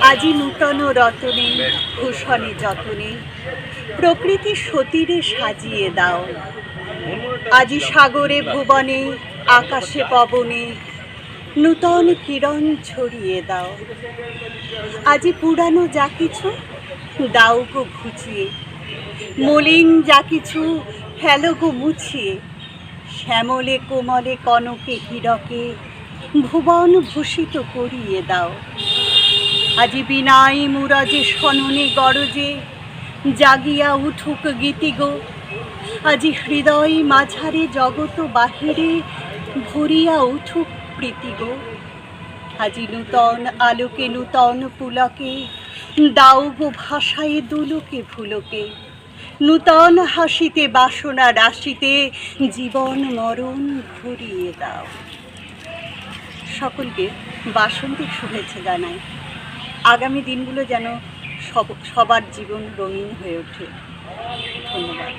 আজি নূতন রতনে, ভূষণে যতনে, প্রকৃতি সতীরে সাজিয়ে দাও। আজি সাগরে, ভুবনে, আকাশে, পবনে, নূতন কিরণ ছড়িয়ে দাও। আজি পুরানো যা কিছু, দাও গো ঘুচিয়ে। মলিন যা কিছু, ফেলো গো মুছিয়ে। শ্যামলে, কোমলে, কনকে, হীরকে ভুবন ভূষিত করিয়ে দাও। আজি বিনাই মুরাজে সননে গরজে, জাগিয়া উঠুক গীতিগো আজি হৃদয় মাঝারে জগত বাহিরে ভরিয়া উঠুক প্রীতিগো আজি নূতন আলোকে, নূতন পুলকে দাও গো ভাষায় দুলোকে, ভুলোকে। নূতন হাসিতে, বাসনা রাশিতে, জীবন মরণ ঘুরিয়ে দাও। সকলকে বাসন্তিক শুভেচ্ছা জানাই। আগামী দিনগুলো যেন সব সবার জীবন রঙিন হয়ে ওঠে। ধন্যবাদ।